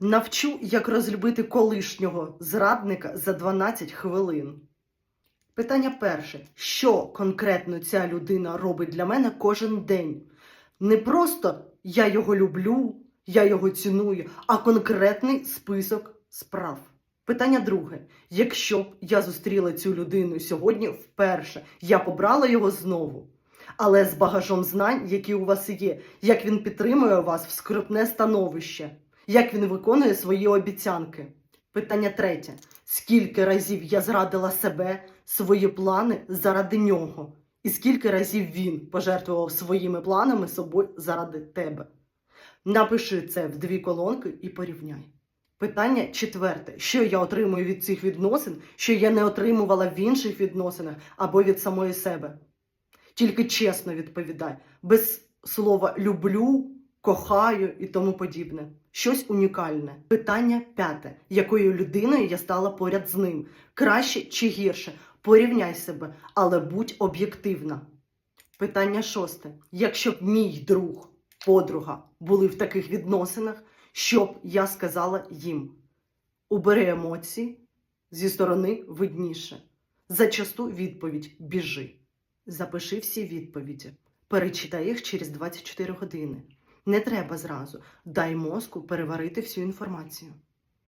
Навчу, як розлюбити колишнього зрадника за 12 хвилин. Питання перше: що конкретно ця людина робить для мене кожен день? Не просто я його люблю, я його ціную, а конкретний список справ. Питання друге: якщо б я зустріла цю людину сьогодні вперше, я побрала його знову. Але з багажом знань, які у вас є, як він підтримує вас в скрутне становище, як він виконує свої обіцянки. Питання третє: скільки разів я зрадила себе, свої плани заради нього? І скільки разів він пожертвував своїми планами собою заради тебе? Напиши це в дві колонки і порівняй. Питання четверте: що я отримую від цих відносин, що я не отримувала в інших відносинах або від самої себе? Тільки чесно відповідай, без слова люблю, кохаю і тому подібне. Щось унікальне. Питання п'яте: якою людиною я стала поряд з ним? Краще чи гірше? Порівняй себе, але будь об'єктивна. Питання шосте: якщо б мій друг, подруга були в таких відносинах, що б я сказала їм? Убери емоції зі сторони видніше. Зачасту відповідь біжи. Запиши всі відповіді. Перечитай їх через 24 години. Не треба зразу. Дай мозку переварити всю інформацію.